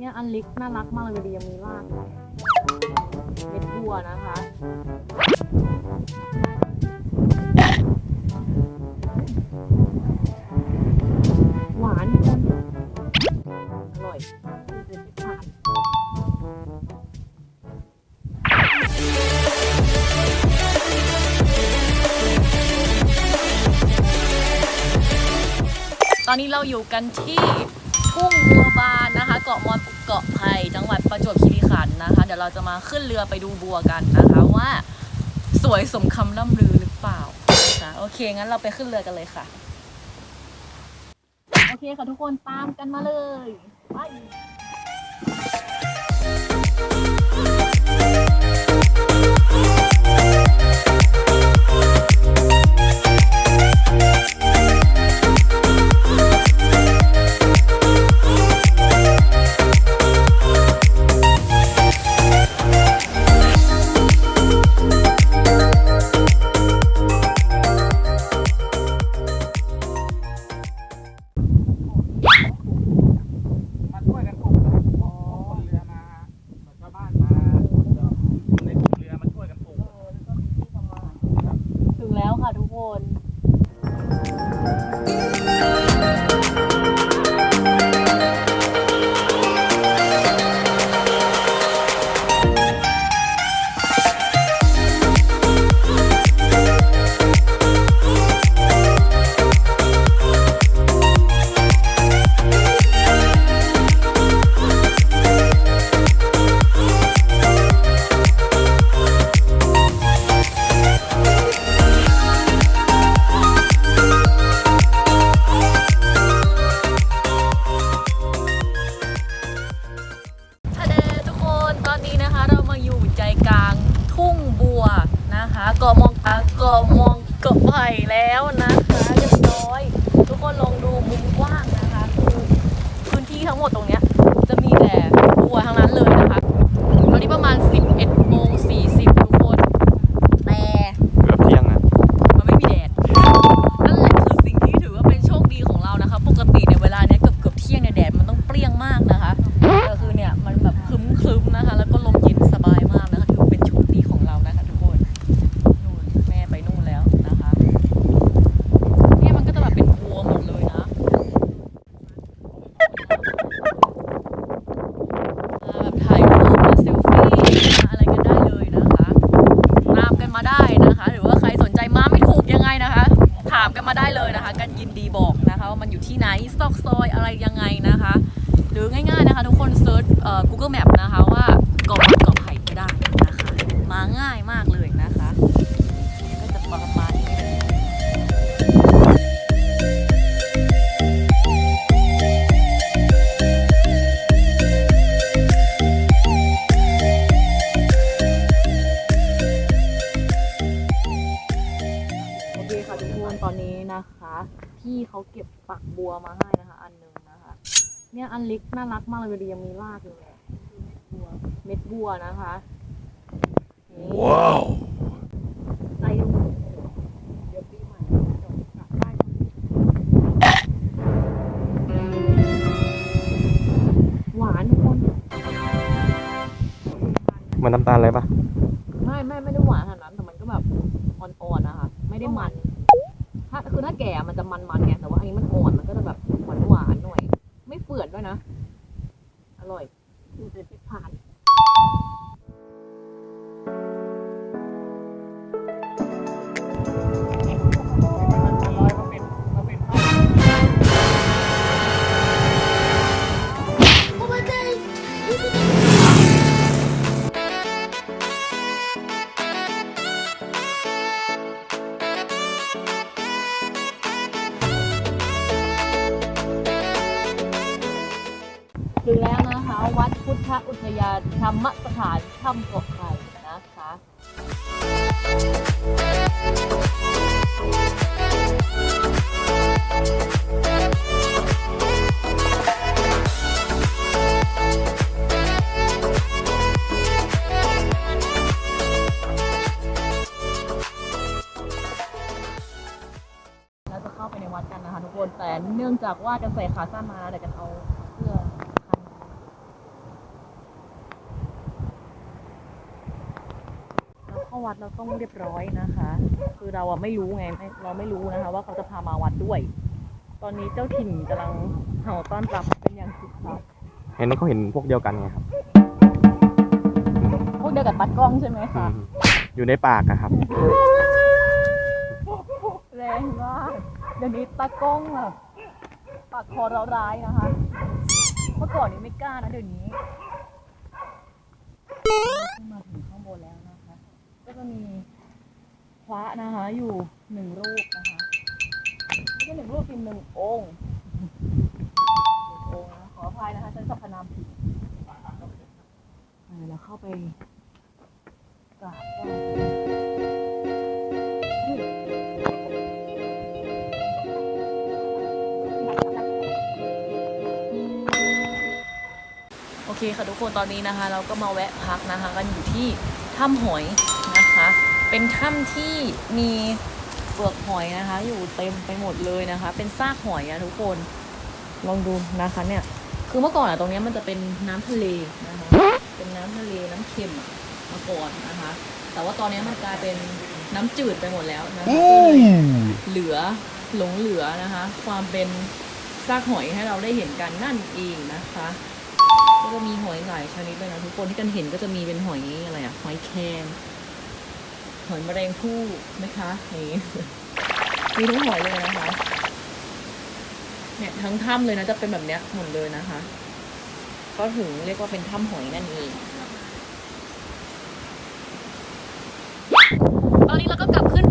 เนี่ยอันเล็กน่ารักมากเลยดียังมีรากเม็ดบัวนะคะหวานคนอร่อยเป็นผ่านตอนนี้เราอยู่กันที่ทุ่งบัวบาน เกาะไผ่จังหวัดประจวบคีรีขันธ์นะคะ เดี๋ยวเราจะมาขึ้นเรือไปดูบัวกันนะคะว่าสวยสมคำล่ำลือหรือเปล่านะคะโอเคงั้นเราไปขึ้นเรือกันเลยค่ะ โอเคค่ะทุกคนตามกันมาเลยไป พื้นที่ เลยนะคะ กันยินดีบอกนะคะว่ามันอยู่ที่ไหนซอกซอยอะไรยังไงนะคะ หรือง่ายๆนะคะ ทุกคนเซิร์ชอ่อ Google Map นะคะว่าเกาะเกาะไผ่ก็ได้นะคะมาง่ายมากเลย ทุกคนตอนนี้นะคะพี่เขาเก็บปักบัวมาให้นะคะ อันหนึงนะคะ เนี่ยอันเล็กน่ารักมากเลยดียังมีรากอยู่เลยบัวเม็ดบัวนะคะนี่ว้าวใส่ลงเดี๋ยวปีใหม่เดี๋ยวกลับบ้านหวานทุกคนมันน้ำตาลอะไรปะไม่ไม่ไม่ได้หวานขนาดนั้นแต่มันก็แบบอ่อนๆนะคะ ไม่ได้มัน ถ้าคือถ้าแก่มันจะมันๆไงแต่ว่าอันนี้มันอ่อนมันก็จะแบบ ทอุทยานธรรมสถานถ้ำเกาะไข่นะคะเราจะเข้าไปในวัดกันนะคะทุกคนแต่เนื่องจากว่าจะใส่ขาสั้นมาแต่กันเอาเสื้อพันาวัดเราต้องเรียบร้อยนะคะ คือเราอะไม่รู้ไงไม่เราไม่รู้นะคะ ว่าเขาจะพามาวัดด้วย ตอนนี้เจ้าถิ่นกำลังเห่าต้อนรับเป็นอย่างคึกคักเห็นเขาเห็นพวกเดียวกันไงครับพวกเดียวกับปัดกล้องใช่ไหมอืคะมอยู่ในปากอะครับ แรงมากเดี๋ยวนี้ตากล้องแบบปากคอเราร้ายนะคะ เมื่อก่อนนี้ไม่กล้านะเดี๋ยวนี้ขึ้นมาถึงข้างบนแล้วนะคะก็ จะมีพระนะคะ อยู่หนึ่งรูปนะคะไม่ใช่หนึ่งรูปเป็นหนึ่งองค์หนึ่งองค์นะขออภัยนะคะฉันสรรพนามผิดเออแล้วเข้าไปกราบไหว้โอเคค่ะทุกคนตอนนี้นะคะ เราก็มาแวะพักนะคะ กันอยู่ที่ถ้ำหอย นะคะ เป็นถ้ำที่มีเปลือกหอยนะคะ อยู่เต็มไปหมดเลยนะคะ เป็นซากหอยอะทุกคนลองดูนะคะเนี่ย คือเมื่อก่อนอะตรงเนี้ยมันจะเป็นน้ำทะเลนะคะ เป็นน้ำทะเลน้ำเค็มอะมาก่อนนะคะ แต่ว่าตอนนี้มันกลายเป็นน้ำจืดไปหมดแล้วนะคะก็เลยเหลือหลงเหลือนะคะ ความเป็นซากหอยให้เราได้เห็นกันนั่นเองนะคะ ก็จะมีหอยหลายชนิดเลยนะทุกคนที่กันเห็นก็จะมีเป็นหอยอะไรอะหอยแครง หอยแมลงภู่นะคะนี่มีทุกหอยเลยนะคะ เนี่ยทั้งถ้ำเลยนะจะเป็นแบบเนี้ยหมดเลยนะคะ ก็ถึงเรียกว่าเป็นถ้ำหอยนั่นเองตอนนี้เราก็กลับขึ้น